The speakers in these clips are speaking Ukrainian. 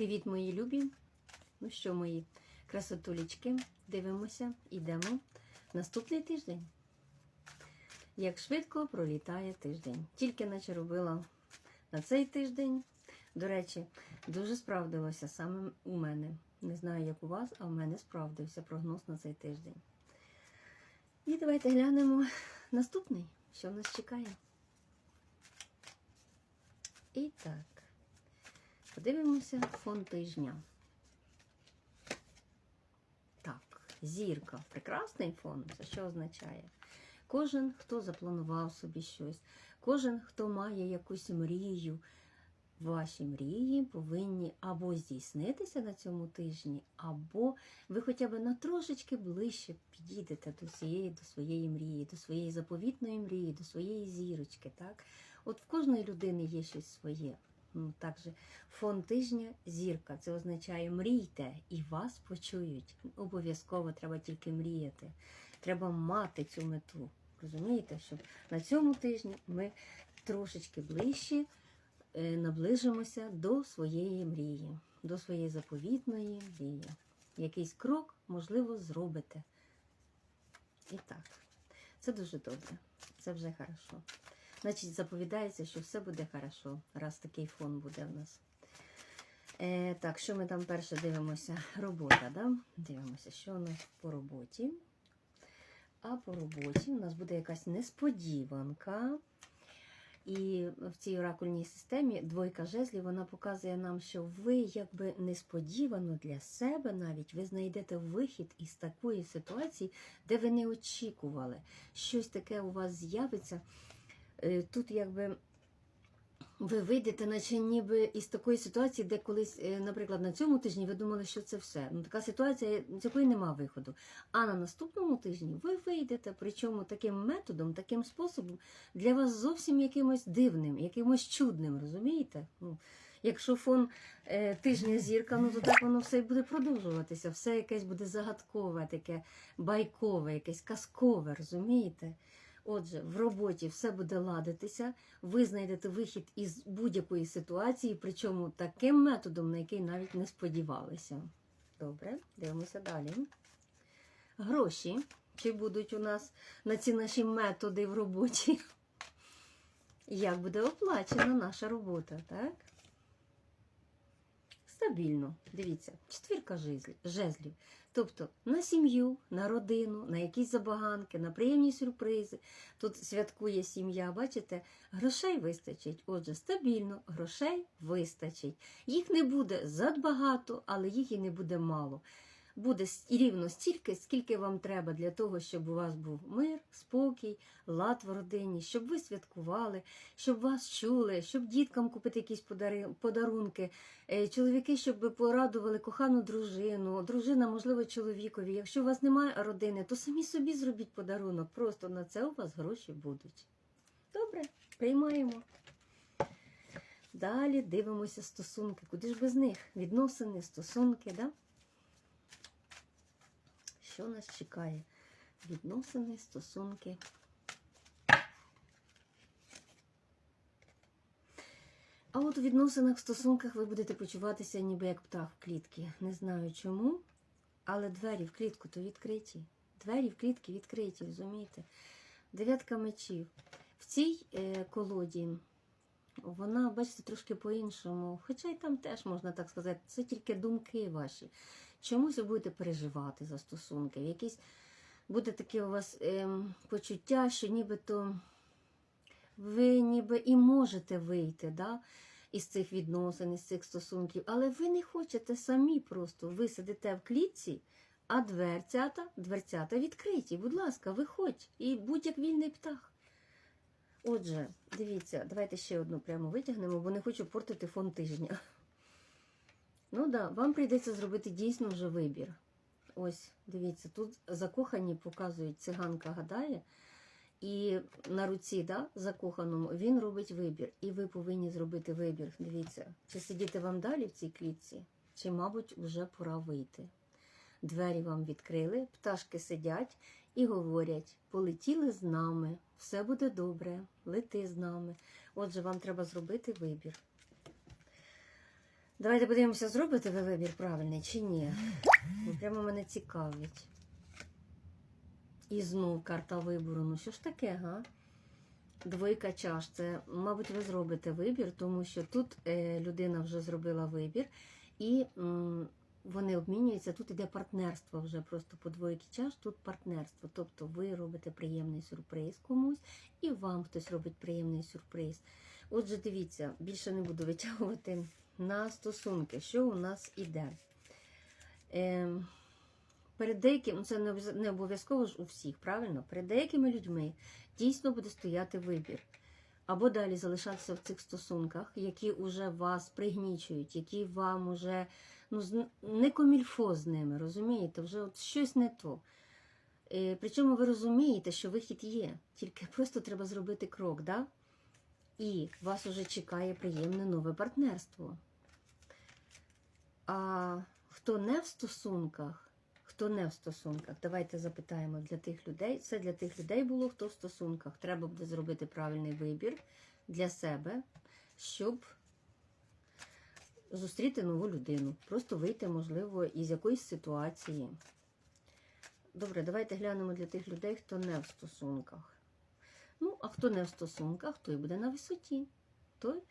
Привіт, мої любі! Ну що, мої красотулечки, дивимося, йдемо. Наступний тиждень. Як швидко пролітає тиждень. Тільки наче робила на цей тиждень. До речі, дуже справдилося саме у мене. Не знаю, як у вас, а в мене справдився прогноз на цей тиждень. І давайте глянемо наступний, що нас чекає. І так. Подивимося фон тижня. Так, зірка. Прекрасний фон. Це що означає? Кожен, хто запланував собі щось, кожен, хто має якусь мрію, ваші мрії повинні або здійснитися на цьому тижні, або ви хоча б на трошечки ближче підійдете до цієї, до своєї мрії, до своєї заповітної мрії, до своєї зірочки. Так? От в кожної людини є щось своє. Ну, Також фон тижня зірка. Це означає мрійте і вас почують. Обов'язково треба тільки мріяти. Треба мати цю мету. Розумієте, щоб на цьому тижні ми трошечки ближче наближимося до своєї мрії, до своєї заповітної мрії. Якийсь крок, можливо, зробите. І так, це дуже добре. Це вже хорошо. Значить, заповідається, що все буде хорошо, раз такий фон буде в нас. Е, так, що ми там перше дивимося? Робота, да? Дивимося, що у нас по роботі. А по роботі у нас буде якась несподіванка. І в цій оракульній системі двойка жезлів вона показує нам, що ви якби несподівано для себе навіть ви знайдете вихід із такої ситуації, де ви не очікували. Щось таке у вас з'явиться. Е, Тут якби ви вийдете, наче ніби із такої ситуації, де колись, е, наприклад, на цьому тижні ви думали, що це все. Ну, така ситуація, з якої нема виходу. А на наступному тижні ви вийдете, причому таким методом, таким способом для вас зовсім якимось дивним, якимось чудним, розумієте? Ну, Якщо фон е, тижня зірка, ну то так воно все і буде продовжуватися. Все якесь буде загадкове, таке байкове, якесь казкове, розумієте? Отже, в роботі все буде ладитися, ви знайдете вихід із будь-якої ситуації, причому таким методом, на який навіть не сподівалися. Добре, дивимося далі. Гроші. Чи будуть у нас на ці наші методи в роботі? Як буде оплачена наша робота, так? Стабільно. Дивіться, четвірка жезлів-. Тобто на сім'ю, на родину, на якісь забаганки, на приємні сюрпризи. Тут святкує сім'я, бачите, грошей вистачить. Отже, стабільно, грошей вистачить. Їх не буде задбагато, але їх і не буде мало. Буде рівно стільки, скільки вам треба для того, щоб у вас був мир, спокій, лад в родині, щоб ви святкували, щоб вас чули, щоб діткам купити якісь подарунки, Е, чоловіки, щоб порадували кохану дружину, дружина, можливо, чоловікові. Якщо у вас немає родини, то самі собі зробіть подарунок. Просто на це у вас гроші будуть. Добре, приймаємо. Далі дивимося стосунки. Куди ж без них? Відносини, стосунки, да? Що нас чекає? Відносини, стосунки. А от у відносинах, в стосунках ви будете почуватися ніби як птах в клітці. Не знаю чому, але двері в клітку то відкриті. Двері в клітки відкриті, розумієте? Дев'ятка мечів. В цій е, колоді вона, бачите, трошки по-іншому. Хоча й там теж можна так сказати, це тільки думки ваші. Чомусь ви будете переживати за стосунки. Якісь буде таке у вас ем, почуття, що нібито ви ніби і можете вийти да, із цих відносин, із цих стосунків, але ви не хочете самі просто. Ви сидите в клітці, а дверцята, дверцята відкриті. Будь ласка, виходь і будь як вільний птах. Отже, дивіться, давайте ще одну прямо витягнемо, бо не хочу портити фон тижня. Ну да, вам прийдеться зробити дійсно вже вибір. Ось, дивіться, тут закохані показують, циганка гадає. І на руці, да, закоханому, він робить вибір. І ви повинні зробити вибір. Дивіться, чи сидіти вам далі в цій клітці, чи, мабуть, вже пора вийти. Двері вам відкрили, пташки сидять і говорять: полетіли з нами, все буде добре, лети з нами. Отже, вам треба зробити вибір. Давайте подивимося, зробите ви вибір правильний чи ні. Бо Прямо мене цікавить. І знов карта вибору. Ну що ж таке, га? Двойка чаш. Це, мабуть, ви зробите вибір, тому що тут е, людина вже зробила вибір, і вони обмінюються. Тут іде партнерство вже просто по двойки чаш, тут партнерство. Тобто ви робите приємний сюрприз комусь, і вам хтось робить приємний сюрприз. Отже, дивіться, більше не буду витягувати на стосунки, що у нас іде. Ем, перед деяким, ну, це не обов'язково ж у всіх, правильно? Перед деякими людьми дійсно буде стояти вибір. Або далі залишатися в цих стосунках, які вже вас пригнічують, які вам уже ну, не комільфо з ними, розумієте? Вже от щось не то. Е, причому ви розумієте, що вихід є, тільки просто треба зробити крок, да? і вас уже чекає приємне нове партнерство. А хто не в стосунках, хто не в стосунках, давайте запитаємо для тих людей. Це для тих людей було, хто в стосунках. Треба буде зробити правильний вибір для себе, щоб зустріти нову людину. Просто вийти, можливо, із якоїсь ситуації. Добре, давайте глянемо для тих людей, хто не в стосунках. Ну, а хто не в стосунках, той буде на висоті. Той,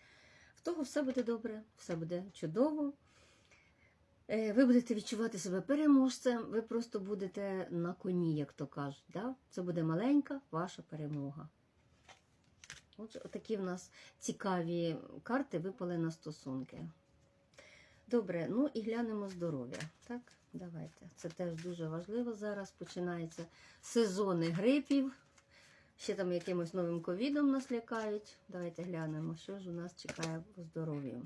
в того все буде добре, все буде чудово. Е, Ви будете відчувати себе переможцем, ви просто будете на коні, як то кажуть. Да? Це буде маленька ваша перемога. Отже, такі в нас цікаві карти випали на стосунки. Добре, ну і глянемо здоров'я. Так, давайте. Це теж дуже важливо. Зараз починаються сезони грипів. Ще там якимось новим ковідом нас лякають. Давайте глянемо, що ж у нас чекає по здоров'ю.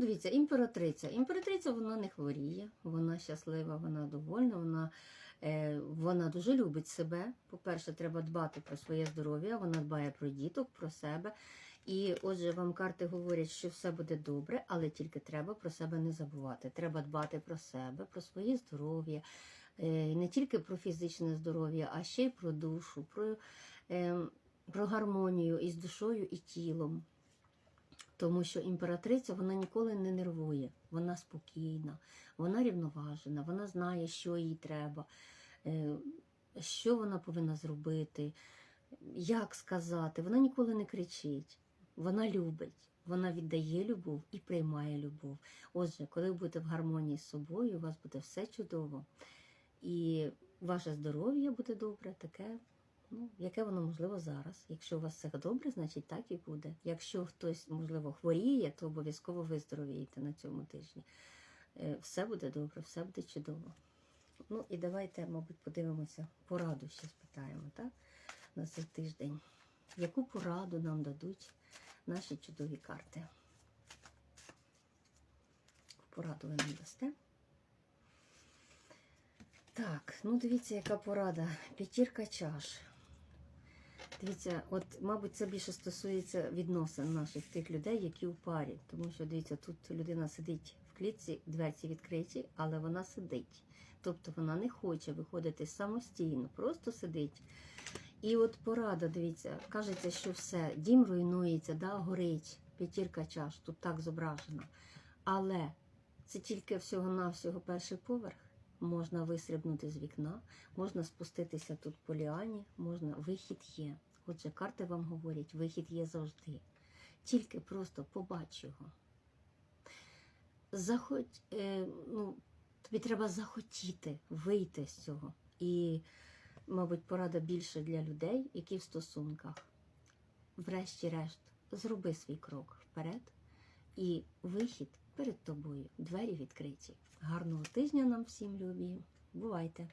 Дивіться, імператриця. Імператриця вона не хворіє, вона щаслива, вона довольна, вона, е, вона дуже любить себе. По-перше, треба дбати про своє здоров'я, вона дбає про діток, про себе. І отже, вам карти говорять, що все буде добре, але тільки треба про себе не забувати. Треба дбати про себе, про своє здоров'я, е, не тільки про фізичне здоров'я, а ще й про душу, про, е, про гармонію із душою і тілом. Тому що імператриця вона ніколи не нервує, вона спокійна, вона рівноважена, вона знає, що їй треба, е, що вона повинна зробити, як сказати. Вона ніколи не кричить, вона любить, вона віддає любов і приймає любов. Отже, коли ви будете в гармонії з собою, у вас буде все чудово. І ваше здоров'я буде добре, таке, ну, яке воно можливо зараз. Якщо у вас все добре, значить так і буде. Якщо хтось, можливо, хворіє, то обов'язково виздоровієте на цьому тижні. Е, Все буде добре, все буде чудово. Ну і давайте, мабуть, подивимося, пораду ще спитаємо, так? На цей тиждень. Яку пораду нам дадуть наші чудові карти? Пораду ви нам дасте? Так, ну дивіться, яка порада. П'ятірка чаш. Дивіться, от, мабуть, це більше стосується відносин наших тих людей, які у парі. Тому що, дивіться, тут людина сидить в клітці, дверці відкриті, але вона сидить. Тобто вона не хоче виходити самостійно, просто сидить. І от порада, дивіться, кажеться, що все, дім руйнується, да, горить, п'ятірка чаш, тут так зображено. Але це тільки всього-навсього перший поверх. Можна вистрибнути з вікна, можна спуститися тут по ліані, можна вихід є. Отже, карти вам говорять, вихід є завжди. Тільки просто побач його. Заходь, е, ну, тобі треба захотіти вийти з цього. І, мабуть, порада більше для людей, які в стосунках. Врешті-решт, зроби свій крок вперед, і вихід перед тобою. Двері відкриті. Гарного тижня нам всім любі. Бувайте!